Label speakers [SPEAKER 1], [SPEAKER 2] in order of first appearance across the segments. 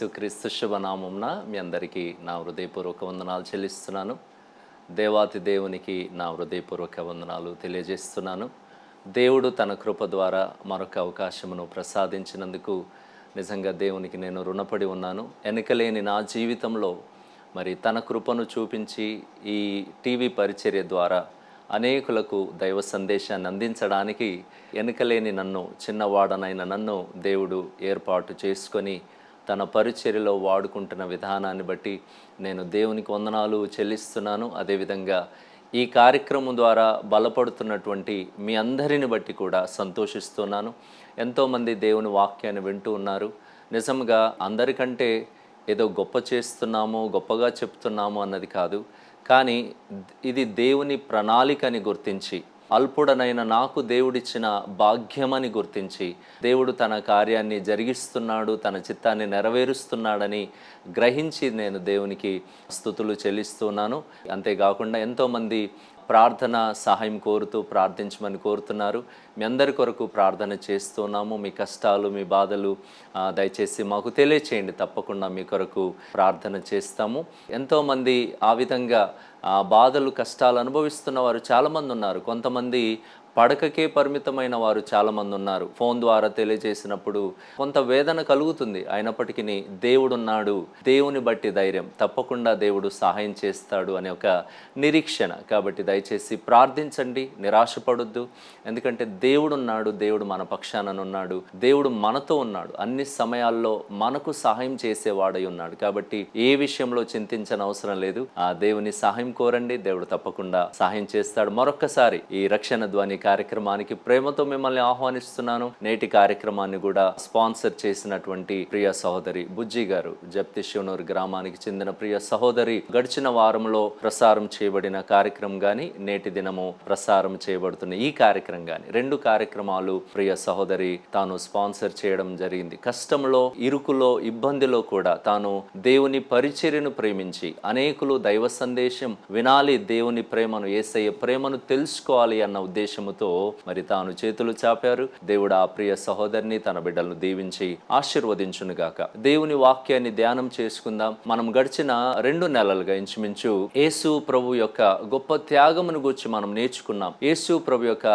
[SPEAKER 1] యేసుక్రీస్తు శుభనామంన మీ అందరికీ నా హృదయపూర్వక వందనాలు చెల్లిస్తున్నాను. దేవాతి దేవునికి నా హృదయపూర్వక వందనాలు తెలియజేస్తున్నాను. దేవుడు తన కృప ద్వారా మరొక అవకాశమును ప్రసాదించినందుకు నిజంగా దేవునికి నేను రుణపడి ఉన్నాను. వెనుకలేని నా జీవితంలో మరి తన కృపను చూపించి ఈ టీవీ పరిచర్య ద్వారా అనేకులకు దైవ సందేశాన్ని అందించడానికి వెనుకలేని నన్ను చిన్నవాడనైన నన్ను దేవుడు ఏర్పాటు చేసుకొని తన పరిచర్యలో వాడుకుంటున్న విధానాన్ని బట్టి నేను దేవునికి వందనాలు చెల్లిస్తున్నాను. అదేవిధంగా ఈ కార్యక్రమం ద్వారా బలపడుతున్నటువంటి మీ అందరిని బట్టి కూడా సంతోషిస్తున్నాను. ఎంతోమంది దేవుని వాక్యాన్ని వింటూ ఉన్నారు. నిజంగా అందరికంటే ఏదో గొప్ప చేస్తున్నాము గొప్పగా చెప్తున్నాము అన్నది కాదు. కానీ ఇది దేవుని ప్రణాళికని గుర్తించి అల్పుడనైన నాకు దేవుడిచ్చిన భాగ్యమని గుర్తించి దేవుడు తన కార్యాన్ని జరిగిస్తున్నాడు తన చిత్తాన్ని నెరవేరుస్తున్నాడని గ్రహించి నేను దేవునికి స్థుతులు చెల్లిస్తున్నాను. అంతేకాకుండా ఎంతోమంది ప్రార్థన సహాయం కోరుతూ ప్రార్థించమని కోరుతున్నారు. మీ అందరి కొరకు ప్రార్థన చేస్తున్నాము. మీ కష్టాలు మీ బాధలు దయచేసి మాకు తెలియచేయండి. తప్పకుండా మీ కొరకు ప్రార్థన చేస్తాము. ఎంతోమంది ఆ విధంగా బాధలు కష్టాలు అనుభవిస్తున్న వారు చాలామంది ఉన్నారు. కొంతమంది పడకకే పరిమితమైన వారు చాలామంది ఉన్నారు. ఫోన్ ద్వారా తెలియజేసినప్పుడు కొంత వేదన కలుగుతుంది. అయినప్పటికీ దేవుడున్నాడు. దేవుని బట్టి ధైర్యం. తప్పకుండా దేవుడు సహాయం చేస్తాడు అనే ఒక నిరీక్షణ. కాబట్టి దయచేసి ప్రార్థించండి. నిరాశపడొద్దు. ఎందుకంటే దేవుడున్నాడు. దేవుడు మన పక్షాననున్నాడు దేవుడు మనతో ఉన్నాడు. అన్ని సమయాల్లో మనకు సహాయం చేసేవాడై ఉన్నాడు. కాబట్టి ఏ విషయంలో చింతించని అవసరం లేదు. ఆ దేవుని సహాయం కోరండి. దేవుడు తప్పకుండా సహాయం చేస్తాడు. మరొక్కసారి ఈ రక్షణ ధ్వని కార్యక్రమానికి ప్రేమతో మిమ్మల్ని ఆహ్వానిస్తున్నాను. నేటి కార్యక్రమాన్ని కూడా స్పాన్సర్ చేసినటువంటి ప్రియ సహోదరి బుజ్జి గారు జప్తి శివనూరు గ్రామానికి చెందిన ప్రియ సహోదరి గడిచిన వారంలో ప్రసారం చేయబడిన కార్యక్రమం కానీ నేటి దినము ప్రసారం చేయబడుతున్న ఈ కార్యక్రమం కానీ రెండు కార్యక్రమాలు ప్రియ సహోదరి తాను స్పాన్సర్ చేయడం జరిగింది. కష్టంలో ఇరుకులో ఇబ్బందిలో కూడా తాను దేవుని పరిచర్యను ప్రేమించి అనేకులు దైవ సందేశం వినాలి దేవుని ప్రేమను ఏసయ్య ప్రేమను తెలుసుకోవాలి అన్న ఉద్దేశముతో మరి తాను చేతులు చాపారు. దేవుడు ఆ ప్రియ సహోదరిని తన బిడ్డలను దీవించి ఆశీర్వదించును గాక దేవుని వాక్యాన్ని ధ్యానం చేసుకుందాం. మనం గడిచిన రెండు నెలలుగా ఇంచుమించు యేసు ప్రభు యొక్క గొప్ప త్యాగమును గురించి మనం నేర్చుకున్నాం. యేసు ప్రభు యొక్క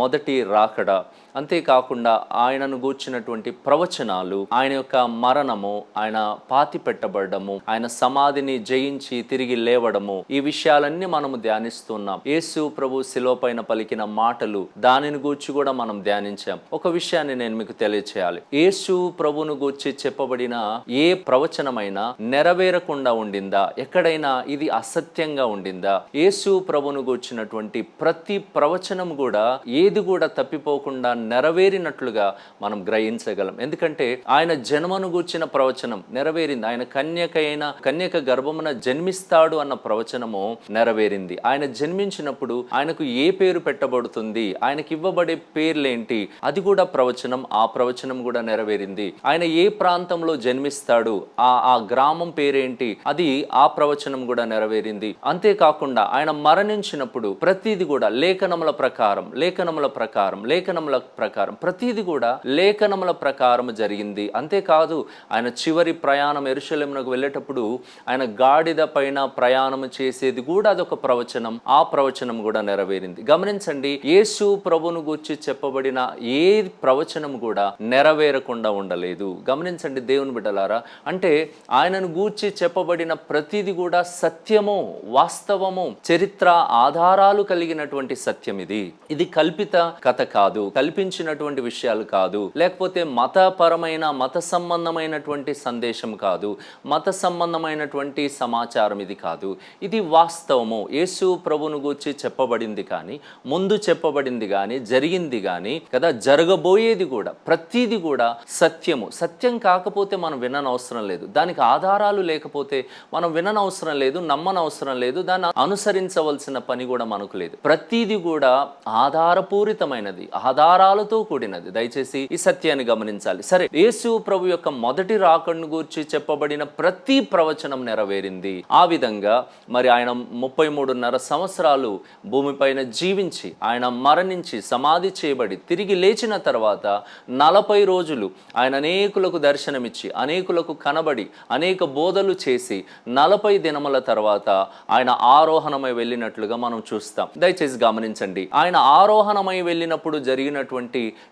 [SPEAKER 1] మొదటి రాకడ అంతేకాకుండా ఆయనను గూర్చినటువంటి ప్రవచనాలు ఆయన యొక్క మరణము ఆయన పాతి పెట్టబడము ఆయన సమాధిని జయించి తిరిగి లేవడము ఈ విషయాలన్నీ మనము ధ్యానిస్తున్నాం. యేసు ప్రభు శిలోపైన పలికిన మాటలు దానిని గూర్చి కూడా మనం ధ్యానించాం. ఒక విషయాన్ని నేను మీకు తెలియచేయాలి. యేసు ప్రభును గూర్చి చెప్పబడిన ఏ ప్రవచనమైనా నెరవేరకుండా ఉండిందా? ఎక్కడైనా ఇది అసత్యంగా ఉండిందా? యేసు ప్రభును గూర్చినటువంటి ప్రతి ప్రవచనం కూడా ఏది కూడా తప్పిపోకుండా నెరవేరినట్లుగా మనం గ్రహించగలం. ఎందుకంటే ఆయన జన్మను గూర్చిన ప్రవచనం నెరవేరింది. ఆయన కన్యక అయిన కన్యక గర్భమున జన్మిస్తాడు అన్న ప్రవచనము నెరవేరింది. ఆయన జన్మించినప్పుడు ఆయనకు ఏ పేరు పెట్టబడుతుంది? ఆయనకి ఇవ్వబడే పేర్లేంటి? అది కూడా ప్రవచనం. ఆ ప్రవచనం కూడా నెరవేరింది. ఆయన ఏ ప్రాంతంలో జన్మిస్తాడు? ఆ ఆ గ్రామం పేరేంటి? అది ఆ ప్రవచనం కూడా నెరవేరింది. అంతేకాకుండా ఆయన మరణించినప్పుడు ప్రతిది కూడా లేఖనముల ప్రకారం లేఖనముల ప్రకారం లేఖనముల ప్రకారం. ప్రతిది కూడా లేఖనముల ప్రకారం జరిగింది. అంతేకాదు ఆయన చివరి ప్రయాణం ఎరుశలేమునకు వెళ్ళేటప్పుడు ఆయన గాడిద పైన ప్రయాణం చేసేది కూడా అదొక ప్రవచనం. ఆ ప్రవచనం కూడా నెరవేరింది. గమనించండి యేసు ప్రభును గూర్చి చెప్పబడిన ఏ ప్రవచనం కూడా నెరవేరకుండా ఉండలేదు. గమనించండి దేవుని బిడ్డలారా అంటే ఆయనను గూర్చి చెప్పబడిన ప్రతిది కూడా సత్యము వాస్తవము చరిత్ర ఆధారాలు కలిగినటువంటి సత్యం ఇది. ఇది కల్పిత కథ కాదు. కనిపించినటువంటి విషయాలు కాదు లేకపోతే మతపరమైన మత సంబంధమైనటువంటి సందేశం కాదు మత సంబంధమైనటువంటి సమాచారం ఇది కాదు. ఇది వాస్తవము. యేసు ప్రభును గూర్చి చెప్పబడింది కానీ ముందు చెప్పబడింది కానీ జరిగింది కానీ కదా జరగబోయేది కూడా ప్రతిది కూడా సత్యము. సత్యం కాకపోతే మనం విననవసరం లేదు. దానికి ఆధారాలు లేకపోతే మనం విననవసరం లేదు నమ్మనవసరం లేదు దాన్ని అనుసరించవలసిన పని కూడా మనకు లేదు. ప్రతిది కూడా ఆధారపూరితమైనది ఆధారాలతో కూడినది. దయచేసి ఈ సత్యాన్ని గమనించాలి. సరే యేసు ప్రభు యొక్క మొదటి రాకడ్ను గూర్చి చెప్పబడిన ప్రతి ప్రవచనం నెరవేరింది. ఆ విధంగా మరి ఆయన ముప్పై మూడున్నర సంవత్సరాలు భూమిపైన జీవించి ఆయన మరణించి సమాధి చేయబడి తిరిగి లేచిన తర్వాత నలభై రోజులు ఆయన అనేకులకు దర్శనమిచ్చి అనేకులకు కనబడి అనేక బోధలు చేసి నలభై దినముల తర్వాత ఆయన ఆరోహణమై వెళ్ళినట్లుగా మనం చూస్తాం. దయచేసి గమనించండి. ఆయన ఆరోహణమై వెళ్ళినప్పుడు జరిగినటువంటి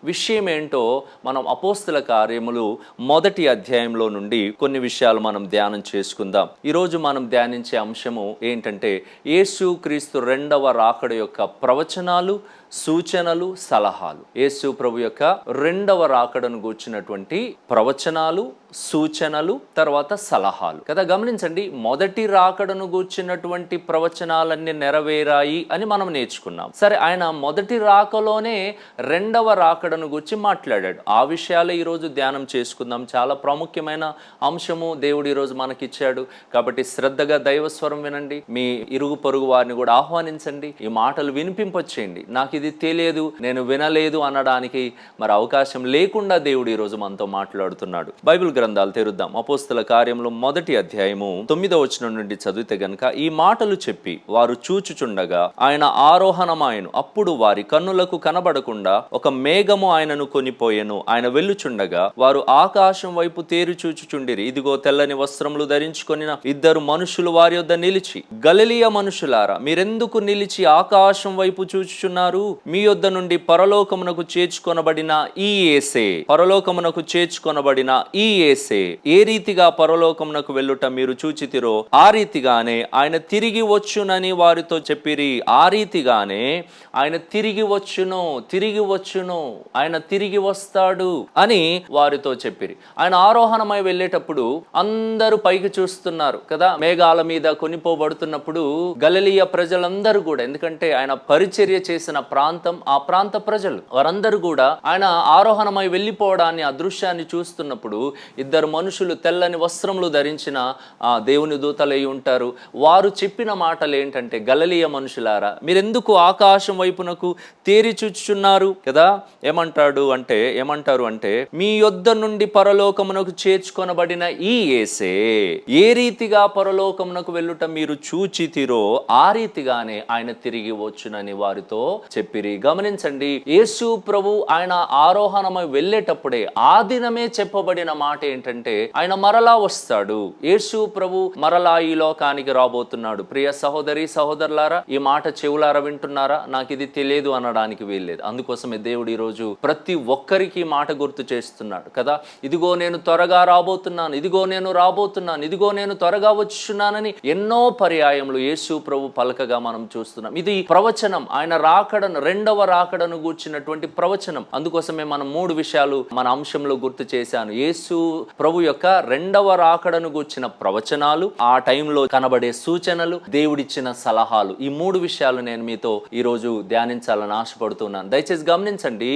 [SPEAKER 1] విషయం ఏంటో మనం అపోస్తుల కార్యములు మొదటి అధ్యాయంలో నుండి కొన్ని విషయాలు మనం ధ్యానం చేసుకుందాం. ఈరోజు మనం ధ్యానించే అంశము ఏంటంటే యేసు క్రీస్తు రెండవ రాకడ యొక్క ప్రవచనాలు సూచనలు సలహాలు. యేసు ప్రభు యొక్క రెండవ రాకడను గూర్చినటువంటి ప్రవచనాలు సూచనలు తర్వాత సలహాలు. కదా గమనించండి మొదటి రాకడను గూర్చినటువంటి ప్రవచనాలన్నీ నెరవేరాయి అని మనం నేర్చుకున్నాం. సరే ఆయన మొదటి రాకలోనే రెండవ రాకడను గూర్చి మాట్లాడాడు. ఆ విషయాలే ఈరోజు ధ్యానం చేసుకుందాం. చాలా ప్రాముఖ్యమైన అంశము దేవుడు ఈరోజు మనకిచ్చాడు. కాబట్టి శ్రద్ధగా దైవస్వరం వినండి. మీ ఇరుగు పొరుగు వారిని కూడా ఆహ్వానించండి. ఈ మాటలు వినిపింపచేయండి. నాకు ఇది తెలియదు నేను వినలేదు అనడానికి మరి అవకాశం లేకుండా దేవుడు ఈరోజు మనతో మాట్లాడుతున్నాడు. బైబిల్ గ్రంథాలు తెరుద్దాం. అపోస్తుల కార్యంలో మొదటి అధ్యాయము తొమ్మిదో వచనం నుండి చదివితే గనుక ఈ మాటలు చెప్పి వారు చూచుచుండగా ఆయన ఆరోహణమాయను. అప్పుడు వారి కన్నులకు కనబడకుండా ఒక మేఘము ఆయనను కొనిపోయెను. ఆయన వెళ్ళుచుండగా వారు ఆకాశం వైపు తేరు చూచుచుండిరి. ఇదిగో తెల్లని వస్త్రములు ధరించుకొనిన ఇద్దరు మనుషులు వారి యొద్ద నిలిచి గలలియ మనుషులారా మీరెందుకు నిలిచి ఆకాశం వైపు చూచుచున్నారు? మీ యొద్ద నుండి పరలోకమునకు చేర్చుకొనబడిన ఈ ఏసే పరలోకమునకు చేర్చుకొనబడిన ఈ ఏసే ఏ రీతిగా పరలోకమునకు వెళ్ళుట మీరు చూచితిరో ఆ రీతిగానే ఆయన తిరిగి వచ్చునని వారితో చెప్పిరి. ఆ రీతిగానే ఆయన తిరిగి వచ్చును తిరిగి వచ్చును ఆయన తిరిగి వస్తాడు అని వారితో చెప్పిరి. ఆయన ఆరోహణమై వెళ్ళేటప్పుడు అందరూ పైకి చూస్తున్నారు కదా. మేఘాల మీద కొనిపోబడుతున్నప్పుడు గలలీయ ప్రజలందరూ కూడా ఎందుకంటే ఆయన పరిచర్య చేసిన ప్రాంతం ఆ ప్రాంత ప్రజలు వారందరూ కూడా ఆయన ఆరోహణమై వెళ్ళిపోవడాన్ని ఆ దృశ్యాన్ని చూస్తున్నప్పుడు ఇద్దరు మనుషులు తెల్లని వస్త్రములు ధరించిన ఆ దేవుని దూతలై ఉంటారు. వారు చెప్పిన మాటలు ఏంటంటే గలలీయ మనుషులారా మీరెందుకు ఆకాశం వైపునకు తేరి చూచుచున్నారు? కదా? ఏమంటాడు అంటే ఏమంటారు అంటే మీ యొద్ద నుండి పరలోకమునకు చేర్చుకొనబడిన ఈ ఏసే ఏ రీతిగా పరలోకమునకు వెళ్ళుట మీరు చూచితిరో ఆ రీతిగానే ఆయన తిరిగి వచ్చునని వారితో చెప్పిరి. గమనించండి యేసు ప్రభు ఆయన ఆరోహణమై వెళ్ళేటప్పుడే ఆ దినమే చెప్పబడిన మాట ఏంటంటే ఆయన మరలా వస్తాడు. యేసు ప్రభు మరలా ఈ లోకానికి రాబోతున్నాడు. ప్రియ సహోదరి సహోదరులారా ఈ మాట చెవులారా వింటున్నారా? నాకు ఇది తెలియదు అనడానికి వీల్లేదు. అందుకోసమే దేవుడు ఈరోజు ప్రతి ఒక్కరికి మాట గుర్తు చేస్తున్నాడు కదా. ఇదిగో నేను త్వరగా రాబోతున్నాను ఇదిగో నేను రాబోతున్నాను ఇదిగో నేను త్వరగా వచ్చున్నానని ఎన్నో పర్యాయములు యేసు ప్రభు పలకగా మనం చూస్తున్నాం. ఇది ప్రవచనం. ఆయన రాకడను రెండవ రాకడను గూర్చినటువంటి ప్రవచనం. అందుకోసమే మనం మూడు విషయాలు మన అంశంలో గుర్తు చేశాను. యేసు ప్రభు యొక్క రెండవ రాకడను గూర్చిన ప్రవచనాలు ఆ టైంలో కనబడే సూచనలు దేవుడిచ్చిన సలహాలు. ఈ మూడు విషయాలు నేను మీతో ఈరోజు ధ్యానించాలని ఆశపడుతున్నాను. దయచేసి గమనించండి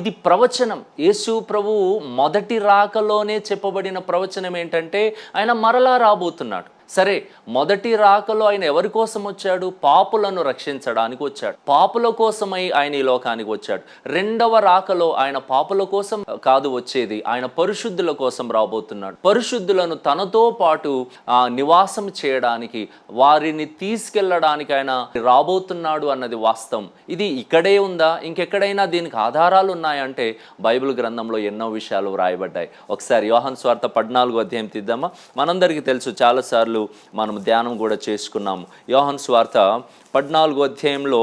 [SPEAKER 1] ఇది ప్రవచనం. యేసు ప్రభు మొదటి రాకలోనే చెప్పబడిన ప్రవచనం ఏంటంటే ఆయన మరలా రాబోతున్నాడు. సరే మొదటి రాకలో ఆయన ఎవరి కోసం వచ్చాడు? పాపులను రక్షించడానికి వచ్చాడు. పాపుల కోసమై ఆయన ఈ లోకానికి వచ్చాడు. రెండవ రాకలో ఆయన పాపుల కోసం కాదు వచ్చేది ఆయన పరిశుద్ధుల కోసం రాబోతున్నాడు. పరిశుద్ధులను తనతో పాటు ఆ, నివాసం చేయడానికి వారిని తీసుకెళ్ళడానికి ఆయన రాబోతున్నాడు అన్నది వాస్తవం. ఇది ఇక్కడే ఉందా? ఇంకెక్కడైనా దీనికి ఆధారాలు ఉన్నాయంటే బైబిల్ గ్రంథంలో ఎన్నో విషయాలు వ్రాయబడ్డాయి. ఒకసారి యోహన్ స్వార్థ పద్నాలుగు అధ్యాయం తీద్దామా? మనందరికీ తెలుసు చాలాసార్లు మనం ధ్యానం కూడా చేసుకున్నాము. యోహన్ స్వార్థ పద్నాలుగు అధ్యాయంలో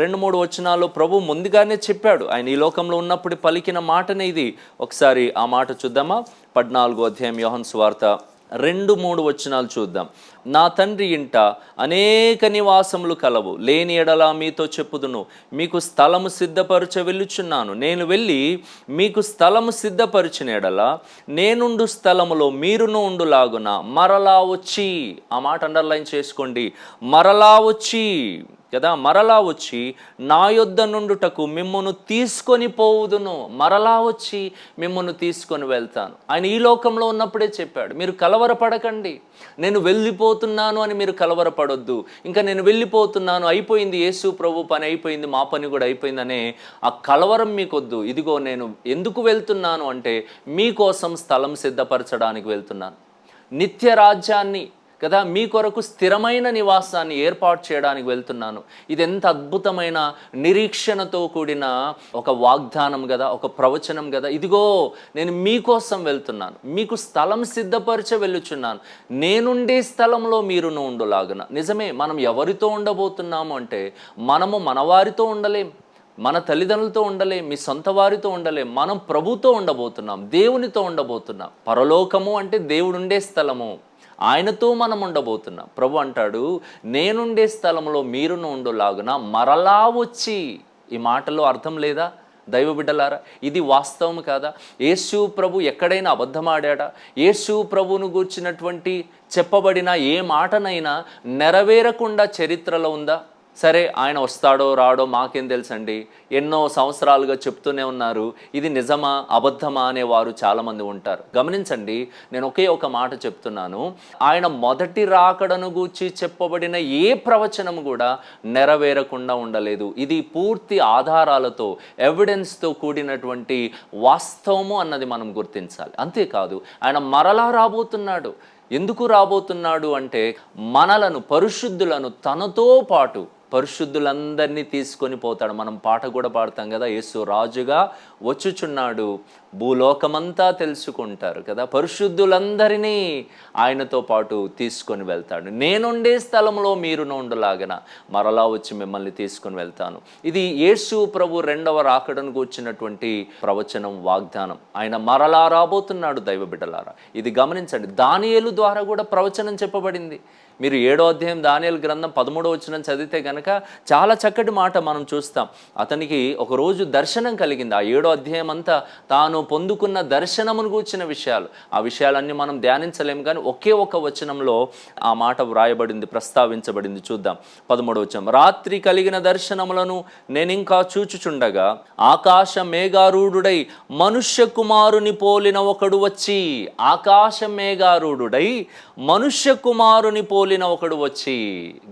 [SPEAKER 1] రెండు మూడు వచనాలు ప్రభు ముందుగానే చెప్పాడు. ఆయన ఈ లోకంలో ఉన్నప్పుడు పలికిన మాటనే ఇది. ఒకసారి ఆ మాట చూద్దామా? పద్నాలుగు అధ్యాయం యోహన్ స్వార్థ రెండు మూడు వచనాలు చూద్దాం. నా తండ్రి ఇంట అనేక నివాసములు కలవు. లేని ఎడలా మీతో చెప్పుదును. మీకు స్థలము సిద్ధపరచ వెళ్ళుచున్నాను. నేను వెళ్ళి మీకు స్థలము సిద్ధపరిచిన ఎడల నేనుండు స్థలములో మీరును ఉండులాగున మరలా వచ్చి ఆ మాట అండర్లైన్ చేసుకోండి. మరలా వచ్చి కదా? మరలా వచ్చి నా యొద్ద నుండుటకు మిమ్మను తీసుకొని పోవుదును. మరలా వచ్చి మిమ్మల్ని తీసుకొని వెళ్తాను. ఆయన ఈ లోకంలో ఉన్నప్పుడే చెప్పాడు మీరు కలవరపడకండి. నేను వెళ్ళిపోతున్నాను అని మీరు కలవరపడొద్దు. ఇంకా నేను వెళ్ళిపోతున్నాను అయిపోయింది యేసు ప్రభు పని అయిపోయింది మా పని కూడా అయిపోయిందనే ఆ కలవరం మీకొద్దు. ఇదిగో నేను ఎందుకు వెళ్తున్నాను అంటే మీకోసం స్థలం సిద్ధపరచడానికి వెళ్తున్నాను. నిత్య రాజ్యాన్ని కదా మీ కొరకు స్థిరమైన నివాసాన్ని ఏర్పాటు చేయడానికి వెళ్తున్నాను. ఇది ఎంత అద్భుతమైన నిరీక్షణతో కూడిన ఒక వాగ్దానం కదా ఒక ప్రవచనం కదా. ఇదిగో నేను మీకోసం వెళ్తున్నాను. మీకు స్థలం సిద్ధపరిచ వెళ్ళుచున్నాను. నేనుండే స్థలంలో మీరును ఉండులాగున. నిజమే మనం ఎవరితో ఉండబోతున్నాము అంటే మనము మనవారితో ఉండలేం. మన తల్లిదండ్రులతో ఉండలేం. మీ సొంత వారితో ఉండలేం. మనం ప్రభుతో ఉండబోతున్నాం. దేవునితో ఉండబోతున్నాం. పరలోకము అంటే దేవుడుండే స్థలము. ఆయనతో మనం ఉండబోతున్నాం. ప్రభు అంటాడు నేనుండే స్థలంలో మీరును ఉండులాగున మరలా వచ్చి ఈ మాటలో అర్థం లేదా? దైవ బిడ్డలారా ఇది వాస్తవం కాదా? యేసు ప్రభు ఎక్కడైనా అబద్ధమాడా యేసు ప్రభువును గూర్చినటువంటి చెప్పబడిన ఏ మాటనైనా నెరవేరకుండా చరిత్రలో ఉందా? సరే ఆయన వస్తాడో రాడో మాకేం తెలుసండి? ఎన్నో సంవత్సరాలుగా చెప్తూనే ఉన్నారు. ఇది నిజమా అబద్ధమా అనేవారు చాలామంది ఉంటారు. గమనించండి నేను ఒకే ఒక మాట చెప్తున్నాను. ఆయన మొదటి రాకడను గూర్చి చెప్పబడిన ఏ ప్రవచనం కూడా నెరవేరకుండా ఉండలేదు. ఇది పూర్తి ఆధారాలతో ఎవిడెన్స్తో కూడినటువంటి వాస్తవము అన్నది మనం గుర్తించాలి. అంతేకాదు ఆయన మరలా రాబోతున్నాడు. ఎందుకు రాబోతున్నాడు అంటే మనలను పరిశుద్ధులను తనతో పాటు పరిశుద్ధులందరినీ తీసుకొని పోతాడు. మనం పాట కూడా పాడతాం కదా యేసు రాజుగా వచ్చుచున్నాడు. భూలోకమంతా తెలుసుకుంటారు కదా పరిశుద్ధులందరినీ ఆయనతో పాటు తీసుకొని వెళ్తాడు. నేనుండే స్థలంలో మీరు ఉండలాగన మరలా వచ్చి మిమ్మల్ని తీసుకొని వెళ్తాను. ఇది యేసు ప్రభు రెండవ రాకడను కూర్చున్నటువంటి ప్రవచనం వాగ్దానం. ఆయన మరలా రాబోతున్నాడు దైవ బిడ్డలారా. ఇది గమనించండి దానియేలు ద్వారా కూడా ప్రవచనం చెప్పబడింది. మీరు ఏడో అధ్యాయం దానియల్ గ్రంథం పదమూడో వచ్చిన చదివితే కనుక చాలా చక్కటి మాట మనం చూస్తాం. అతనికి ఒక రోజు దర్శనం కలిగింది. ఆ ఏడో అధ్యాయం అంతా తాను పొందుకున్న దర్శనమును కూర్చిన విషయాలు. ఆ విషయాలన్నీ మనం ధ్యానించలేము కానీ ఒకే ఒక వచనంలో ఆ మాట వ్రాయబడింది ప్రస్తావించబడింది చూద్దాం. పదమూడో వచనం. రాత్రి కలిగిన దర్శనములను నేను ఇంకా చూచుచుండగా ఆకాశ మేఘారూఢుడై మనుష్య కుమారుని పోలిన ఒకడు వచ్చి ఆకాశ మేఘారూఢుడై మనుష్య కుమారుని పోలిన ఒకడు వచ్చి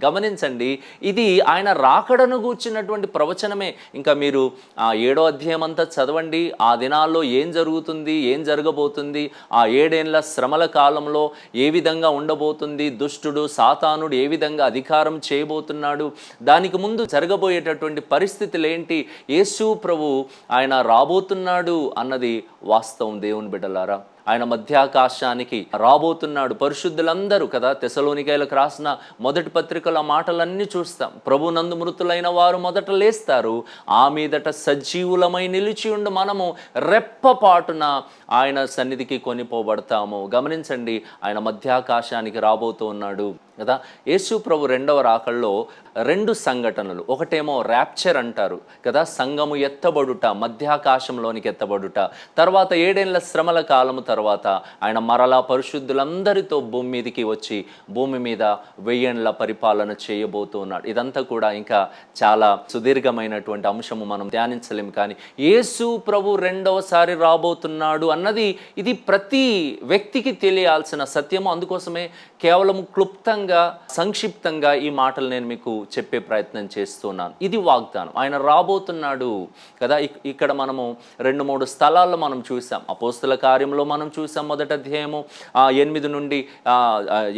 [SPEAKER 1] గమనించండి ఇది ఆయన రాకడను గూర్చినటువంటి ప్రవచనమే. ఇంకా మీరు ఆ ఏడో అధ్యాయం అంతా చదవండి ఆ దినాల్లో ఏం జరుగుతుంది ఏం జరగబోతుంది ఆ ఏడేళ్ళ శ్రమల కాలంలో ఏ విధంగా ఉండబోతుంది దుష్టుడు సాతానుడు ఏ విధంగా అధికారం చేయబోతున్నాడు దానికి ముందు జరగబోయేటటువంటి పరిస్థితులు ఏంటి యేసు ప్రభు ఆయన రాబోతున్నాడు అన్నది వాస్తవం దేవుని బిడ్డలారా. ఆయన మధ్యాకాశానికి రాబోతున్నాడు. పరిశుద్ధులందరూ కదా తెసలోనికాయలకు రాసిన మొదటి పత్రికల మాటలన్నీ చూస్తాం. ప్రభు నందు మృతులైన వారు మొదట లేస్తారు. ఆ మీదట సజీవులమై నిలిచి ఉండి మనము. రెప్పపాటున ఆయన సన్నిధికి కొనిపోబడతాము. గమనించండి ఆయన మధ్యాకాశానికి రాబోతూ ఉన్నాడు. కదా? యేసు ప్రభు రెండవ రాకల్లో రెండు సంఘటనలు. ఒకటేమో ర్యాప్చర్ అంటారు కదా? సంఘము ఎత్తబడుట మధ్యాకాశంలోనికి ఎత్తబడుట. తర్వాత ఏడేళ్ళ శ్రమల కాలము తర్వాత ఆయన మరలా పరిశుద్ధులందరితో భూమి మీదకి వచ్చి భూమి మీద వెయ్యేండ్ల పరిపాలన చేయబోతున్నాడు ఇదంతా కూడా ఇంకా చాలా సుదీర్ఘమైనటువంటి అంశము మనం ధ్యానించలేము. కానీ యేసు ప్రభు రెండవసారి రాబోతున్నాడు అన్నది ఇది ప్రతి వ్యక్తికి తెలియాల్సిన సత్యము. అందుకోసమే కేవలం క్లుప్తంగా సంక్షిప్తంగా ఈ మాటలు నేను మీకు చెప్పే ప్రయత్నం చేస్తున్నాను. ఇది వాగ్దానం. ఆయన రాబోతున్నాడు కదా ఇక్కడ మనము రెండు మూడు స్థలాల్లో మనం చూసాం. అపోస్తుల కార్యంలో మనం చూసాం మొదట అధ్యాయము. ఎనిమిది నుండి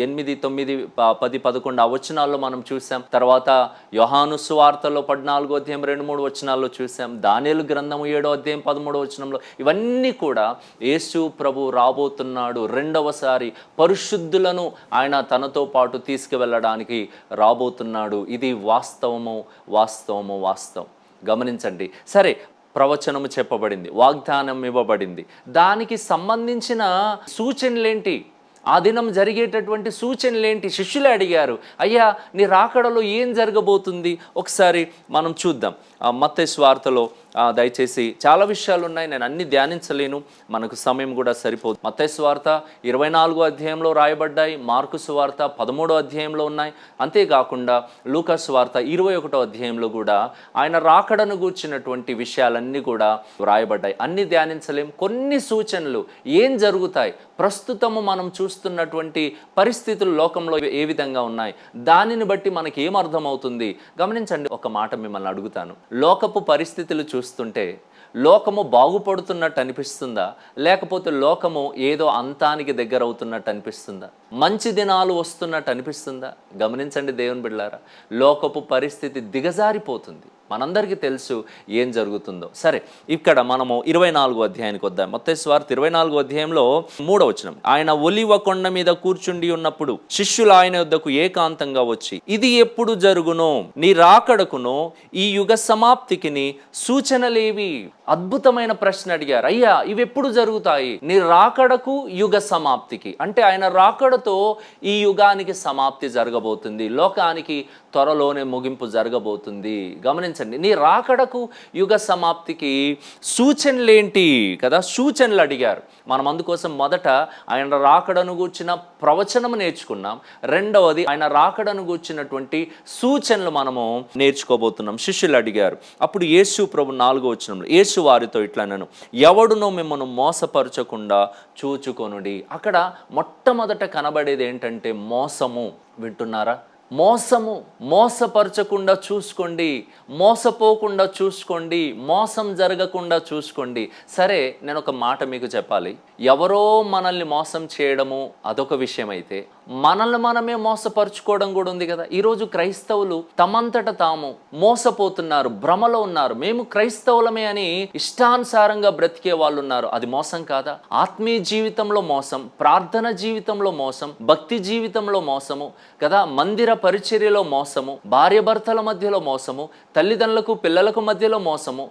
[SPEAKER 1] ఎనిమిది తొమ్మిది పది పదకొండు అవచనాల్లో వచనాల్లో మనం చూసాం. తర్వాత యోహాను సువార్తలో పద్నాలుగో అధ్యాయం రెండు మూడు వచనాల్లో చూసాం. దానియలు గ్రంథము ఏడో అధ్యాయం పదమూడో వచనంలో ఇవన్నీ కూడా యేసు ప్రభు రాబోతున్నాడు. రెండవసారి పరిశుద్ధులను ఆయన తనతో పాటు తీసుకువెళ్ళడానికి రాబోతున్నాడు. ఇది వాస్తవము వాస్తవము వాస్తవం. గమనించండి. సరే ప్రవచనము చెప్పబడింది వాగ్దానం ఇవ్వబడింది. దానికి సంబంధించిన సూచనలేంటి? ఆ దినం జరిగేటటువంటి సూచనలేంటి? శిష్యులు అడిగారు అయ్యా నీ రాకడలో ఏం జరగబోతుంది? ఒకసారి మనం చూద్దాం. ఆ మత్తయి స్వార్తలో దయచేసి చాలా విషయాలు ఉన్నాయి నేను అన్ని ధ్యానించలేను మనకు సమయం కూడా సరిపోదు. మత్తయి స్వార్త ఇరవై నాలుగో అధ్యాయంలో రాయబడ్డాయి మార్కు వార్త పదమూడో అధ్యాయంలో ఉన్నాయి. అంతేకాకుండా లూకా స్వార్త ఇరవై ఒకటో అధ్యాయంలో కూడా ఆయన రాకడను గూర్చినటువంటి విషయాలన్నీ కూడా వ్రాయబడ్డాయి అన్ని ధ్యానించలేం కొన్ని సూచనలు ఏం జరుగుతాయి? ప్రస్తుతము మనం చూస్తున్నటువంటి పరిస్థితులు లోకంలో ఏ విధంగా ఉన్నాయి? దానిని బట్టి మనకి ఏం అర్థమవుతుంది? గమనించండి ఒక మాట మిమ్మల్ని అడుగుతాను. లోకపు పరిస్థితులు చూస్తుంటే లోకము బాగుపడుతున్నట్టు అనిపిస్తుందా? లేకపోతే లోకము ఏదో అంతానికి దగ్గర అవుతున్నట్టు అనిపిస్తుందా? మంచి దినాలు వస్తున్నట్టు అనిపిస్తుందా? గమనించండి దేవుని బిడ్డారా లోకపు పరిస్థితి దిగజారిపోతుంది. మనందరికీ తెలుసు ఏం జరుగుతుందో. సరే ఇక్కడ మనము ఇరవై నాలుగో అధ్యాయానికి వద్దాం. మొత్తేశ్వర్ ఇరవై నాలుగో అధ్యాయంలో మూడో వచనం. ఆయన ఒలివ కొండ మీద కూర్చుండి ఉన్నప్పుడు శిష్యులు ఆయన వద్దకు ఏకాంతంగా వచ్చి ఇది ఎప్పుడు జరుగునో? నీ రాకడకును? ఈ యుగ సమాప్తికిని సూచనలేవి? అద్భుతమైన ప్రశ్న అడిగారు. అయ్యా ఇవి ఎప్పుడు జరుగుతాయి? నీ రాకడకు యుగ సమాప్తికి. అంటే ఆయన రాకడతో ఈ యుగానికి సమాప్తి జరగబోతుంది. లోకానికి త్వరలోనే ముగింపు జరగబోతుంది. గమనించండి నీ రాకడకు యుగ సమాప్తికి సూచనలేంటి కదా? సూచనలు అడిగారు. మనం అందుకోసం మొదట ఆయన రాకడను గూర్చిన ప్రవచనము నేర్చుకున్నాం. రెండవది ఆయన రాకడను గూర్చినటువంటి సూచనలు మనము నేర్చుకోబోతున్నాం. శిష్యులు అడిగారు అప్పుడు యేసు ప్రభు నాలుగో వచ్చినంలో యేసు వారితో ఇట్లా నేను ఎవడునో మిమ్మల్ని మోసపరచకుండా చూచుకొనుడి. అక్కడ మొట్టమొదట కనబడేది ఏంటంటే మోసము. వింటున్నారా? మోసము మోసపరచకుండా చూసుకోండి మోసపోకుండా చూసుకోండి మోసం జరగకుండా చూసుకోండి. సరే నేను ఒక మాట మీకు చెప్పాలి. ఎవరో మనల్ని మోసం చేయడము అదొక విషయం అయితే మనల్ని మనమే మోసపరుచుకోవడం కూడా ఉంది కదా. ఈరోజు క్రైస్తవులు తమంతట తాము మోసపోతున్నారు భ్రమలో ఉన్నారు. మేము క్రైస్తవులమే అని ఇష్టానుసారంగా బ్రతికే వాళ్ళు ఉన్నారు అది మోసం కాదా? ఆత్మీయ జీవితంలో మోసం ప్రార్థన జీవితంలో మోసం భక్తి జీవితంలో మోసము కదా? మందిర పరిచర్యలో మోసము భార్యాభర్తల మధ్యలో మోసము తల్లిదండ్రులకు పిల్లలకు మధ్యలో మోసము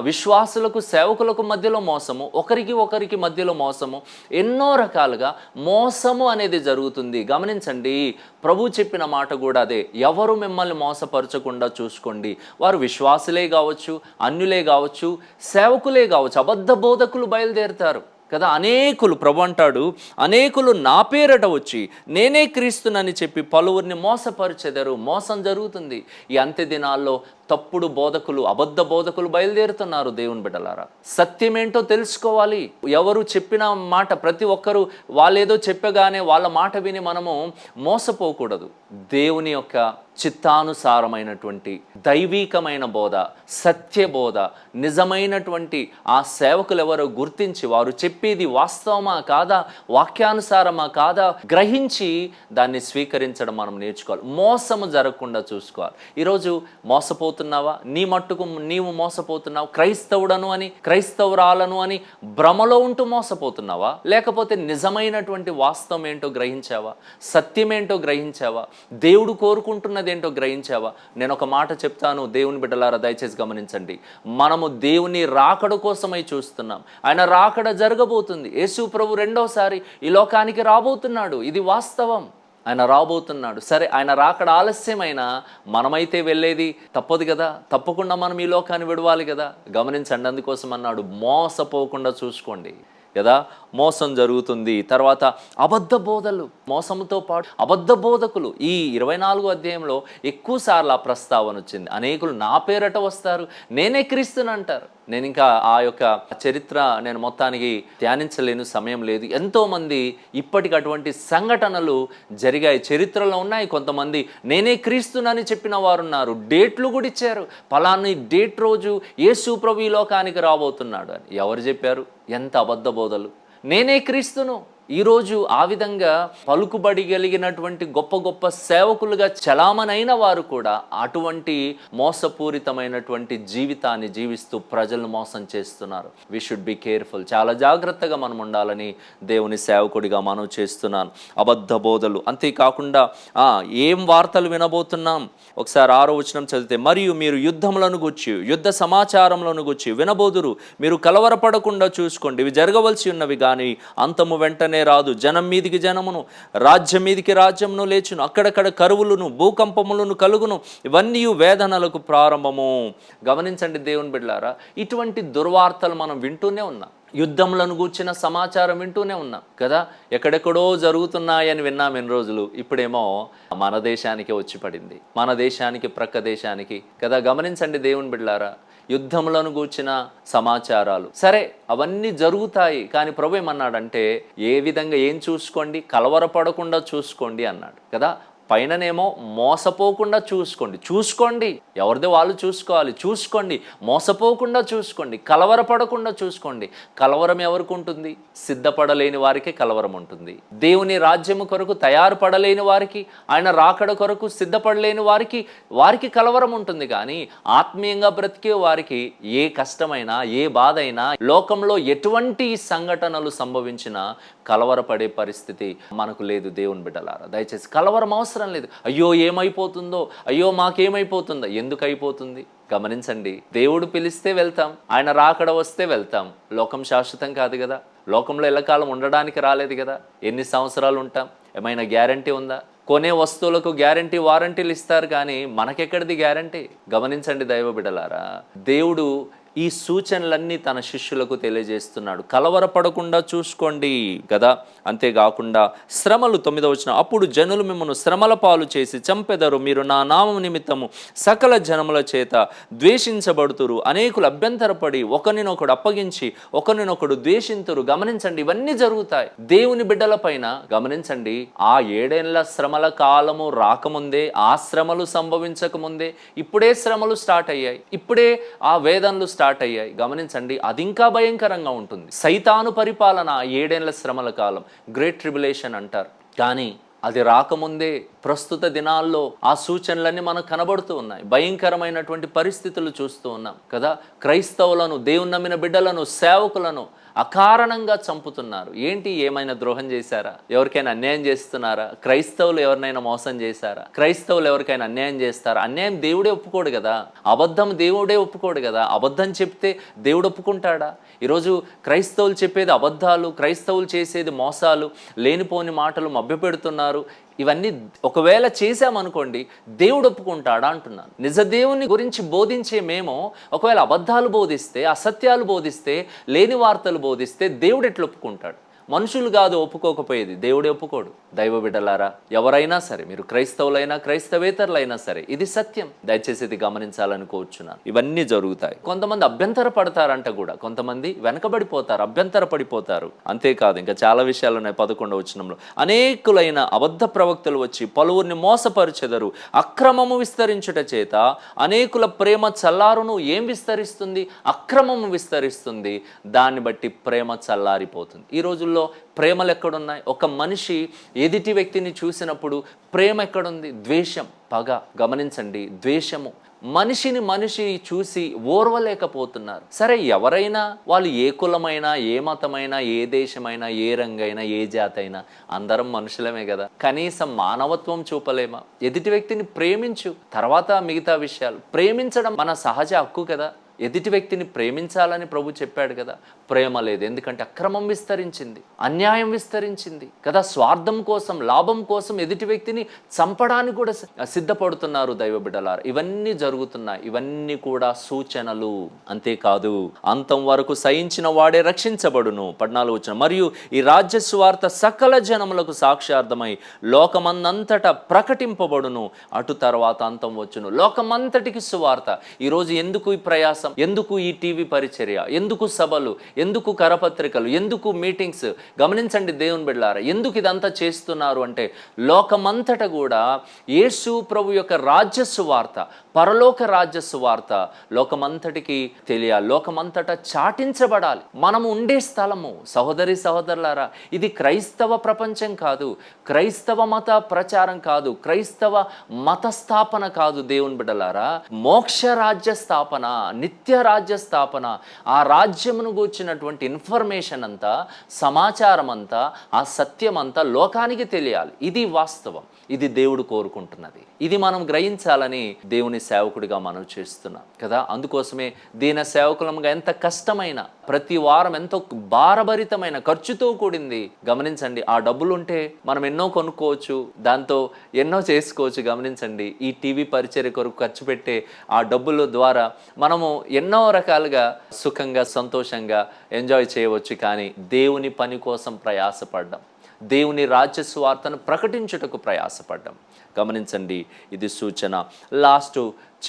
[SPEAKER 1] విశ్వాసులకు సేవకులకు మధ్యలో మోసము ఒకరికి ఒకరికి మధ్యలో మోసము ఎన్నో రకాలుగా మోసము అనేది జరుగుతుంది. గమనించండి ప్రభు చెప్పిన మాట కూడా అదే. ఎవరు మిమ్మల్ని మోసపరచకుండా చూసుకోండి. వారు విశ్వాసులే కావచ్చు అన్యులే కావచ్చు సేవకులే కావచ్చు అబద్ధ బోధకులు బయలుదేరుతారు. కదా? అనేకులు ప్రభు అంటాడు అనేకులు నా పేరట వచ్చి నేనే క్రీస్తునని చెప్పి పలువురిని మోసపరిచెదరు. మోసం జరుగుతుంది. ఈ అంత్య దినాల్లో తప్పుడు బోధకులు అబద్ధ బోధకులు బయలుదేరుతున్నారు దేవుని బిడ్డలారా. సత్యమేంటో తెలుసుకోవాలి. ఎవరు చెప్పిన మాట ప్రతి ఒక్కరూ వాళ్ళేదో చెప్పగానే వాళ్ళ మాట విని మనము మోసపోకూడదు. దేవుని యొక్క చిత్తానుసారమైనటువంటి దైవీకమైన బోధ సత్య బోధ నిజమైనటువంటి ఆ సేవకులు ఎవరో గుర్తించి వారు చెప్పేది వాస్తవమా కాదా వాక్యానుసారమా కాదా గ్రహించి దాన్ని స్వీకరించడం మనం నేర్చుకోవాలి. మోసము జరగకుండా చూసుకోవాలి. ఈరోజు మోసపోతున్నావా? నీ మట్టుకు నీవు మోసపోతున్నావు? క్రైస్తవుడను అని క్రైస్తవురాలను అని భ్రమలో ఉంటూ మోసపోతున్నావా? లేకపోతే నిజమైనటువంటి వాస్తవం ఏంటో గ్రహించావా? సత్యమేంటో గ్రహించావా? దేవుడు కోరుకుంటున్నది ఏంటో గ్రహించావా? నేను ఒక మాట చెప్తాను దేవుని బిడ్డలారా దయచేసి గమనించండి. మనము దేవుని రాకడ కోసమై చూస్తున్నాం. ఆయన రాకడ జరగబోతుంది. యేసు ప్రభు రెండోసారి ఈ లోకానికి రాబోతున్నాడు. ఇది వాస్తవం. ఆయన రాబోతున్నాడు. సరే ఆయన రాకడ ఆలస్యమైనా మనమైతే వెళ్ళేది తప్పదు కదా? తప్పకుండా మనం ఈ లోకాన్ని విడవాలి కదా? గమనించండి అందుకోసం అన్నాడు. మోసపోకుండా చూసుకోండి. కదా? మోసం జరుగుతుంది. తర్వాత అబద్ధ బోధలు మోసంతో పాటు అబద్ధ బోధకులు ఈ ఇరవై నాలుగు అధ్యాయంలో ఎక్కువసార్లు ఆ ప్రస్తావన వచ్చింది. అనేకులు నా పేరట వస్తారు నేనే క్రీస్తుని అంటారు. నేను ఇంకా ఆ యొక్క చరిత్ర నేను మొత్తానికి ధ్యానించలేను సమయం లేదు. ఎంతోమంది ఇప్పటికి అటువంటి సంఘటనలు జరిగాయి. చరిత్రలో ఉన్నాయి. కొంతమంది నేనే క్రీస్తునని చెప్పిన వారు ఉన్నారు డేట్లు కూడా ఇచ్చారు. పలాని డేట్ రోజు యేసు ప్రభు లోకానికి రాబోతున్నాడు అని. ఎవరు చెప్పారు? ఎంత అబద్ధ బోధలు నేనే క్రీస్తును. ఈరోజు ఆ విధంగా పలుకుబడి కలిగినటువంటి గొప్ప గొప్ప సేవకులుగా చలామణైన వారు కూడా అటువంటి మోసపూరితమైనటువంటి జీవితాన్ని జీవిస్తూ ప్రజలను మోసం చేస్తున్నారు. వి షుడ్ బి కేర్ఫుల్ చాలా జాగ్రత్తగా మనం ఉండాలని దేవుని సేవకుడిగా మనం చేస్తున్నాను. అబద్ధ బోధలు. అంతేకాకుండా ఆ, ఏం వార్తలు వినబోతున్నాం? ఒకసారి ఆరో వచనం చదివితే మరియు మీరు యుద్ధములను గుచ్చి యుద్ధ సమాచారంలోను గుచ్చి వినబోదురు. మీరు కలవరపడకుండా చూసుకోండి. ఇవి జరగవలసి ఉన్నవి కానీ అంతము వెంటనే రాదు. జనం మీదికి జనమును రాజ్యం మీదికి రాజ్యమును లేచును. అక్కడక్కడ కరువులను భూకంపములను కలుగును. ఇవన్నీ వేదనలకు ప్రారంభము. గమనించండి దేవుని బిడ్డారా ఇటువంటి దుర్వార్తలు మనం వింటూనే ఉన్నాం. యుద్ధములను గూర్చిన సమాచారం వింటూనే ఉన్నాం కదా. ఎక్కడెక్కడో జరుగుతున్నాయని విన్నాం ఎన్ని రోజులు. ఇప్పుడేమో మన దేశానికే వచ్చి పడింది. మన దేశానికి ప్రక్క దేశానికి కదా. గమనించండి దేవుని బిడ్డారా యుద్ధములను గూర్చిన సమాచారాలు. సరే అవన్నీ జరుగుతాయి కానీ ప్రభు ఏమన్నాడంటే ఏ విధంగా ఏం చూసుకోండి? కలవరపడకుండా చూసుకోండి అన్నాడు కదా? పైననేమో మోసపోకుండా చూసుకోండి. చూసుకోండి. ఎవరిది వాళ్ళు చూసుకోవాలి? చూసుకోండి. మోసపోకుండా చూసుకోండి. కలవరపడకుండా చూసుకోండి. కలవరం ఎవరికి ఉంటుంది? సిద్ధపడలేని వారికి కలవరం ఉంటుంది. దేవుని రాజ్యము కొరకు తయారు పడలేని వారికి ఆయన రాకడ కొరకు సిద్ధపడలేని వారికి వారికి కలవరం ఉంటుంది కానీ ఆత్మీయంగా బ్రతికే వారికి ఏ కష్టమైనా ఏ బాధ అయినా లోకంలో ఎటువంటి సంఘటనలు సంభవించినా కలవరపడే పరిస్థితి మనకు లేదు దేవుని బిడ్డలారా. దయచేసి కలవరం అవసరం లేదు. అయ్యో ఏమైపోతుందో? అయ్యో మాకేమైపోతుందో? ఎందుకు అయిపోతుంది గమనించండి. దేవుడు పిలిస్తే వెళ్తాం. ఆయన రాకడ వస్తే వెళ్తాం. లోకం శాశ్వతం కాదు కదా? లోకంలో ఎల్లకాలం ఉండడానికి రాలేదు కదా? ఎన్ని సంవత్సరాలు ఉంటాం? ఏమైనా గ్యారంటీ ఉందా? కొనే వస్తువులకు గ్యారంటీ వారంటీలు ఇస్తారు కానీ మనకెక్కడిది గ్యారంటీ? గమనించండి దైవ బిడలారా దేవుడు ఈ సూచనలన్నీ తన శిష్యులకు తెలియజేస్తున్నాడు. కలవరపడకుండా చూసుకోండి కదా అంతేకాకుండా శ్రమలు తొమ్మిదవ వచ్చిన అప్పుడు జనులు మిమ్మల్ని శ్రమల పాలు చేసి చంపెదరు. మీరు నా నామం నిమిత్తము సకల జనముల చేత ద్వేషించబడుతురు. అనేకులు అభ్యంతరపడి ఒకరినొకడు అప్పగించి ఒకరినొకడు ద్వేషింతురు. గమనించండి ఇవన్నీ జరుగుతాయి. దేవుని బిడ్డల పైన గమనించండి ఆ ఏడేళ్ళ శ్రమల కాలము రాకముందే ఆ శ్రమలు సంభవించక ముందే ఇప్పుడే శ్రమలు స్టార్ట్ అయ్యాయి. ఇప్పుడే ఆ వేదనలు స్టార్ట్ అయ్యాయి. గమనించండి అది ఇంకా భయంకరంగా ఉంటుంది. సైతాను పరిపాలన ఏడేళ్ళ శ్రమల కాలం. గ్రేట్ ట్రిబులేషన్ అంటారు. కానీ అది రాకముందే ప్రస్తుత దినాల్లో ఆ సూచనలన్నీ మనకు కనబడుతూ ఉన్నాయి. భయంకరమైనటువంటి పరిస్థితులు చూస్తూ ఉన్నాం కదా. క్రైస్తవులను దేవుని నమ్మిన బిడ్డలను సేవకులను అకారణంగా చంపుతున్నారు. ఏంటి ఏమైనా ద్రోహం చేశారా? ఎవరికైనా అన్యాయం చేస్తున్నారా? క్రైస్తవులు ఎవరినైనా మోసం చేశారా? క్రైస్తవులు ఎవరికైనా అన్యాయం చేస్తారా? అన్యాయం దేవుడే ఒప్పుకోడు కదా? అబద్ధం దేవుడే ఒప్పుకోడు కదా? అబద్ధం చెప్తే దేవుడు ఒప్పుకుంటాడా? ఈరోజు క్రైస్తవులు చెప్పేది అబద్ధాలు క్రైస్తవులు చేసేది మోసాలు లేనిపోని మాటలు మభ్యపెడుతున్నారు. ఇవన్నీ ఒకవేళ చేశామనుకోండి దేవుడు ఒప్పుకుంటాడా అంటున్నాను. నిజ దేవుని గురించి బోధించే మేము ఒకవేళ అబద్ధాలు బోధిస్తే అసత్యాలు బోధిస్తే లేని వార్తలు బోధిస్తే దేవుడు ఎట్లా ఒప్పుకుంటాడు? మనుషులు కాదు ఒప్పుకోకపోయేది. దేవుడే ఒప్పుకోడు. దైవ బిడ్డలారా ఎవరైనా సరే మీరు క్రైస్తవులైనా క్రైస్తవేతరులైనా సరే ఇది సత్యం. దయచేసి ఇది గమనించాలనుకోవచ్చున్నాను. ఇవన్నీ జరుగుతాయి. కొంతమంది అభ్యంతర పడతారంట కూడా. కొంతమంది వెనకబడిపోతారు అభ్యంతర పడిపోతారు. అంతేకాదు ఇంకా చాలా విషయాలు ఉన్నాయి పదకొండవ వచనంలో. అనేకులైన అబద్ధ ప్రవక్తలు వచ్చి పలువురిని మోసపరిచెదరు. అక్రమము విస్తరించుట చేత అనేకుల ప్రేమ చల్లారును ఏం విస్తరిస్తుంది? అక్రమము విస్తరిస్తుంది. దాన్ని బట్టి ప్రేమ చల్లారిపోతుంది. ఈ రోజుల్లో ప్రేమలు ఎక్కడున్నాయి? ఒక మనిషి ఎదుటి వ్యక్తిని చూసినప్పుడు ప్రేమ ఎక్కడుంది? ద్వేషం. పగ. గమనించండి ద్వేషము. మనిషిని మనిషి చూసి ఓర్వలేకపోతున్నారు. సరే ఎవరైనా వాళ్ళు ఏ కులమైనా ఏ మతమైనా ఏ దేశమైనా ఏ రంగైనా ఏ జాతి అయినా అందరం మనుషులమే కదా. కనీసం మానవత్వం చూపలేమా? ఎదుటి వ్యక్తిని ప్రేమించు. తర్వాత మిగతా విషయాలు. ప్రేమించడం మన సహజ హక్కు కదా. ఎదుటి వ్యక్తిని ప్రేమించాలని ప్రభు చెప్పాడు కదా ప్రేమ లేదు. ఎందుకంటే అక్రమం విస్తరించింది అన్యాయం విస్తరించింది కదా. స్వార్థం కోసం లాభం కోసం ఎదుటి వ్యక్తిని చంపడానికి కూడా సిద్ధపడుతున్నారు దైవ బిడ్డలారు. ఇవన్నీ జరుగుతున్నాయి. ఇవన్నీ కూడా సూచనలు. అంతేకాదు అంతం వరకు సహించిన వాడే రక్షించబడును. పద్నాలుగు వచ్చిన మరియు ఈ రాజ్య స్వార్థ సకల జనములకు సాక్ష్యార్థమై లోకమందంతటా ప్రకటింపబడును. అటు తర్వాత అంతం వచ్చును. లోకమంతటికి సువార్త. ఈరోజు ఎందుకు ఈ ప్రయాసం ఎందుకు ఈ టీవీ పరిచర్య? ఎందుకు సభలు? ఎందుకు కరపత్రికలు? ఎందుకు మీటింగ్స్? గమనించండి దేవుని బిడ్డారా ఎందుకు ఇదంతా చేస్తున్నారు అంటే లోకమంతట కూడా యేసు ప్రభు యొక్క రాజ్య సువార్త పరలోక రాజ్య సువార్త లోకమంతటికి తెలియాలి లోకమంతటా చాటించబడాలి. మనము ఉండే స్థలము. సహోదరి సహోదరులారా ఇది క్రైస్తవ ప్రపంచం కాదు. క్రైస్తవ మత ప్రచారం కాదు. క్రైస్తవ మత స్థాపన కాదు దేవుని బిడ్డలారా. మోక్ష రాజ్య స్థాపన నిత్య రాజ్య స్థాపన ఆ రాజ్యమును గూర్చినటువంటి ఇన్ఫర్మేషన్ అంతా సమాచారం అంతా ఆ సత్యం అంతా లోకానికి తెలియాలి. ఇది వాస్తవం. ఇది దేవుడు కోరుకుంటున్నది. ఇది మనం గ్రహించాలని దేవుని సేవకుడిగా మనం చేస్తున్నాం కదా? అందుకోసమే దీన సేవకులంగా ఎంత కష్టమైన ప్రతి వారం ఎంతో భారభరితమైన ఖర్చుతో కూడింది. గమనించండి ఆ డబ్బులు ఉంటే మనం ఎన్నో కొనుక్కోవచ్చు దాంతో ఎన్నో చేసుకోవచ్చు. గమనించండి ఈ టీవీ పరిచర్య కొరకు ఖర్చు పెట్టే ఆ డబ్బుల ద్వారా మనము ఎన్నో రకాలుగా సుఖంగా సంతోషంగా ఎంజాయ్ చేయవచ్చు. కానీ దేవుని పని కోసం ప్రయాసపడ్డాం దేవుని రాజ్య సువార్తను ప్రకటించుటకు ప్రయాసపడ్డాం. గమనించండి ఇది సూచన. లాస్ట్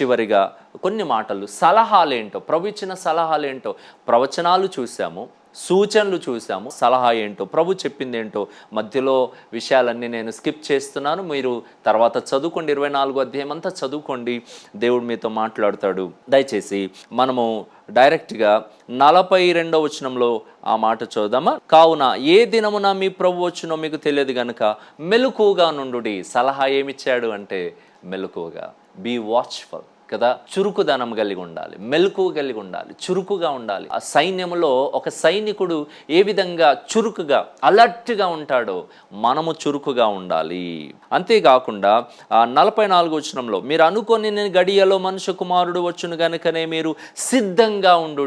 [SPEAKER 1] చివరిగా కొన్ని మాటలు. సలహాలేంటో ప్రభు ఇచ్చిన సలహాలేంటో ప్రవచనాలు చూసాము సూచనలు చూసాము సలహా ఏంటో ప్రభు చెప్పింది ఏంటో మధ్యలో విషయాలన్నీ నేను స్కిప్ చేస్తున్నాను. మీరు తర్వాత చదువుకోండి. ఇరవై నాలుగు అధ్యాయం అంతా చదువుకోండి. దేవుడు మీతో మాట్లాడతాడు. దయచేసి మనము డైరెక్ట్గా నలభై రెండవ వచనంలో ఆ మాట చూద్దామా? కావున ఏ దినమున మీ ప్రభు వచ్చినో మీకు తెలియదు కనుక మెలకువగా నుండుడి. సలహా ఏమిచ్చాడు అంటే మెలకువగా. బీ వాచ్ఫుల్ కదా చురుకుదనం కలిగి ఉండాలి మెలకు కలిగి ఉండాలి చురుకుగా ఉండాలి. ఆ సైన్యంలో ఒక సైనికుడు ఏ విధంగా చురుకుగా అలర్ట్గా ఉంటాడో మనము చురుకుగా ఉండాలి. అంతేకాకుండా ఆ నలభై నాలుగు వచ్చినంలో మీరు అనుకొని నేను గడియలో మనుషు కుమారుడు వచ్చును కనుకనే మీరు సిద్ధంగా ఉండు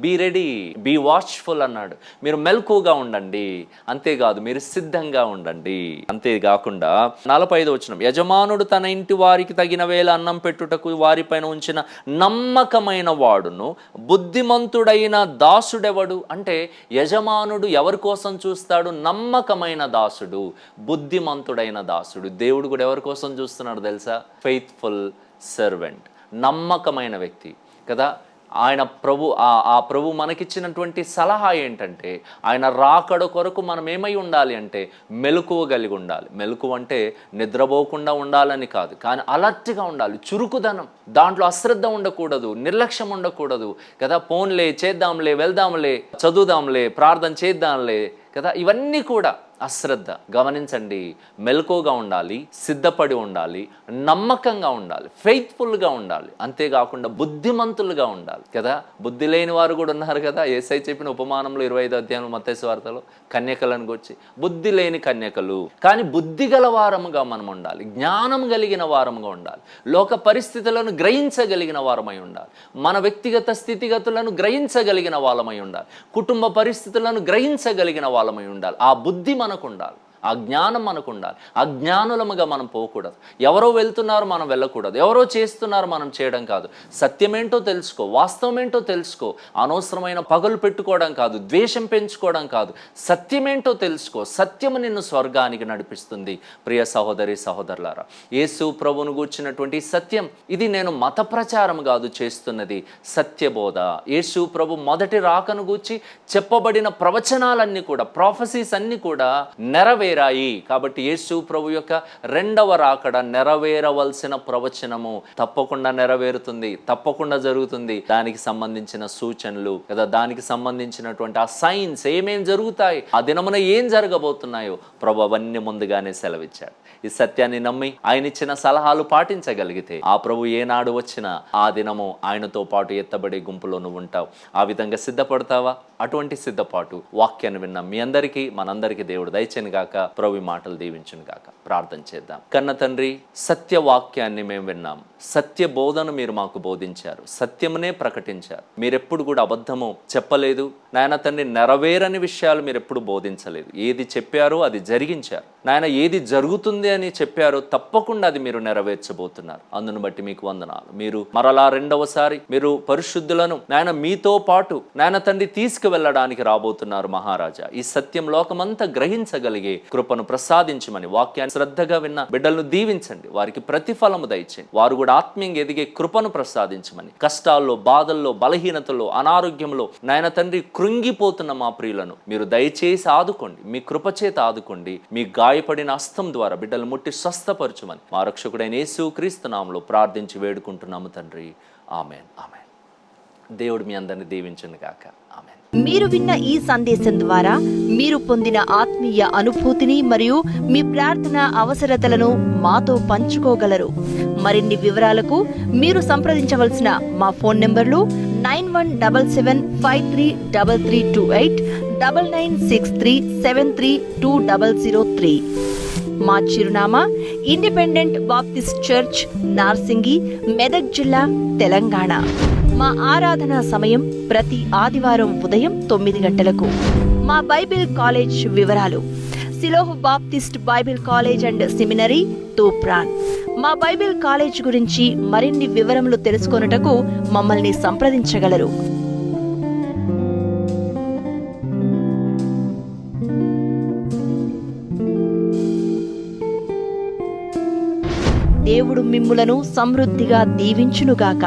[SPEAKER 1] బీ రెడీ బీ వాచ్ఫుల్ అన్నాడు. మీరు మెలకుగా ఉండండి. అంతేకాదు మీరు సిద్ధంగా ఉండండి. అంతేకాకుండా నలభై ఐదు వచనం యజమానుడు తన ఇంటి వారికి తగిన వేళ అన్నం పెట్టుటకు వారిపైన ఉంచిన నమ్మకమైన వాడును బుద్ధిమంతుడైన దాసుడెవడు? అంటే యజమానుడు ఎవరి కోసం చూస్తాడు? నమ్మకమైన దాసుడు బుద్ధిమంతుడైన దాసుడు. దేవుడు కూడా ఎవరి కోసం చూస్తున్నాడు తెలుసా? ఫెయిత్ఫుల్ సర్వెంట్ నమ్మకమైన వ్యక్తి. కదా? ఆయన ప్రభు ఆ ప్రభు మనకిచ్చినటువంటి సలహా ఏంటంటే ఆయన రాకడ కొరకు మనం ఏమై ఉండాలి అంటే మెలకువ కలిగి ఉండాలి. మెలకువ అంటే నిద్రపోకుండా ఉండాలని కాదు. కానీ అలర్ట్గా ఉండాలి. చురుకుదనం. దాంట్లో అశ్రద్ధ ఉండకూడదు. నిర్లక్ష్యం ఉండకూడదు. కదా పోన్లే చేద్దాంలే వెళ్దాంలే చదువుదాంలే ప్రార్థన చేద్దాంలే కదా ఇవన్నీ కూడా అశ్రద్ధ. గమనించండి మెలకుగా ఉండాలి సిద్ధపడి ఉండాలి నమ్మకంగా ఉండాలి ఫెయిత్ఫుల్గా ఉండాలి. అంతేకాకుండా బుద్ధిమంతులుగా ఉండాలి కదా. బుద్ధి లేని వారు కూడా ఉన్నారు కదా. ఏసై చెప్పిన ఉపమానంలో ఇరవై ఐదు అధ్యాయంలో మత్స్య వార్తలో కన్యకలను గురించి బుద్ధి లేని కన్యకలు. కానీ బుద్ధి గల వారముగా మనం ఉండాలి జ్ఞానం కలిగిన వారముగా ఉండాలి లోక పరిస్థితులను గ్రహించగలిగిన వారమై ఉండాలి మన వ్యక్తిగత స్థితిగతులను గ్రహించగలిగిన వాళ్ళమై ఉండాలి కుటుంబ పరిస్థితులను గ్రహించగలిగిన వాళ్ళమై ఉండాలి. ఆ బుద్ధి మనకు ఉండాలి. ఆ జ్ఞానం మనకు ఉండాలి. అజ్ఞానులముగా మనం పోకూడదు. ఎవరో వెళ్తున్నారు మనం వెళ్ళకూడదు. ఎవరో చేస్తున్నారు మనం చేయడం కాదు. సత్యమేంటో తెలుసుకో. వాస్తవమేంటో తెలుసుకో. అనవసరమైన పగలు పెట్టుకోవడం కాదు. ద్వేషం పెంచుకోవడం కాదు. సత్యమేంటో తెలుసుకో. సత్యము నిన్ను స్వర్గానికి నడిపిస్తుంది. ప్రియ సహోదరి సహోదరులారా యేసు ప్రభును గూర్చినటువంటి సత్యం ఇది నేను మత ప్రచారం కాదు చేస్తున్నది. సత్యబోధ. యేసు ప్రభు మొదటి రాకను గూర్చి చెప్పబడిన ప్రవచనాలన్నీ కూడా ప్రాఫెసీస్ అన్నీ కూడా నెరవేరు నెరవేరాయి కాబట్టి యేసు ప్రభు యొక్క రెండవ రాకడ నెరవేరవలసిన ప్రవచనము తప్పకుండా నెరవేరుతుంది తప్పకుండా జరుగుతుంది. దానికి సంబంధించిన సూచనలు కదా దానికి సంబంధించినటువంటి ఆ సైన్స్ ఏమేం జరుగుతాయి ఆ దినమున ఏం జరగబోతున్నాయో ప్రభు అవన్నీ ముందుగానే సెలవిచ్చాడు. ఈ సత్యాన్ని నమ్మి ఆయన ఇచ్చిన సలహాలు పాటించగలిగితే ఆ ప్రభు ఏనాడు వచ్చినా ఆ దినము ఆయనతో పాటు ఎత్తబడే గుంపులో నువ్వు ఉంటావు. ఆ విధంగా సిద్ధపడతావా? అటువంటి సిద్ధపాటు వాక్యాన్ని విన్న మీ అందరికీ మనందరికీ దేవుడు దయచేను గాక. ప్రభు మాటలు దీవించును గాక. ప్రార్థన చేద్దాం. కన్న తండ్రి సత్య వాక్యాన్ని మేము విన్నాం. సత్య బోధన మీరు మాకు బోధించారు. సత్యమునే ప్రకటించారు. మీరెప్పుడు కూడా అబద్ధము చెప్పలేదు. నాయన తండ్రి నెరవేరని విషయాలు మీరు ఎప్పుడు బోధించలేదు. ఏది చెప్పారో అది జరిగించారు. నాయన ఏది జరుగుతుంది అని చెప్పారో తప్పకుండా అది మీరు నెరవేర్చబోతున్నారు. అందును బట్టి మీకు వందనాలు. మీరు మరలా రెండవసారి మీరు పరిశుద్ధులను నాయన మీతో పాటు నాయన తండ్రి తీసుకువెళ్ళడానికి రాబోతున్నారు మహారాజా. ఈ సత్యం లోకమంతా గ్రహించగలిగే కృపను ప్రసాదించమని వాక్యాన్ని శ్రద్ధగా విన్న బిడ్డలను దీవించండి. వారికి ప్రతిఫలము దయచేయండి. వారు కూడా ఆత్మీయంగా ఎదిగే కృపను ప్రసాదించమని. కష్టాల్లో బాధల్లో బలహీనతలో అనారోగ్యంలో నాయన తండ్రి కృంగిపోతున్న మా ప్రియులను మీరు దయచేసి ఆదుకోండి. మీ కృపచేత ఆదుకోండి. మీ గాయపడిన హస్తం ద్వారా బిడ్డలు ముట్టి స్వస్థపరచుమని మా రక్షకుడైన యేసు క్రీస్తునామంలో ప్రార్థించి వేడుకుంటున్నాము తండ్రి. ఆమెన్. ఆమెన్. దేవుడు మీ అందరిని దీవించండి గాక. ఆమెన్.
[SPEAKER 2] మీరు విన్న ఈ సందేశం ద్వారా మీరు పొందిన ఆత్మీయ అనుభూతిని మరియు మీ ప్రార్థన అవసరతలను మాతో పంచుకోగలరు. మరిన్ని వివరాలకు మీరు సంప్రదించవలసిన మా ఫోన్ నంబర్లు nine one double seven five three double three two eight double nine six three seven three two double zero three. మా చిరునామా independent baptist church Narsingi Medak జిల్లా తెలంగాణ. మా ఆరాధనా సమయం ప్రతి ఆదివారం ఉదయం తొమ్మిది గంటలకు. మా బైబిల్ కాలేజ్ వివరాలు. Shiloh baptist Bible college and seminary Toopran. మా బైబిల్ కాలేజ్ గురించి మరిన్ని వివరములు తెలుసుకొనుటకు మమ్మల్ని సంప్రదించగలరు. దేవుడు మిమ్ములను సమృద్ధిగా దీవించునుగాక.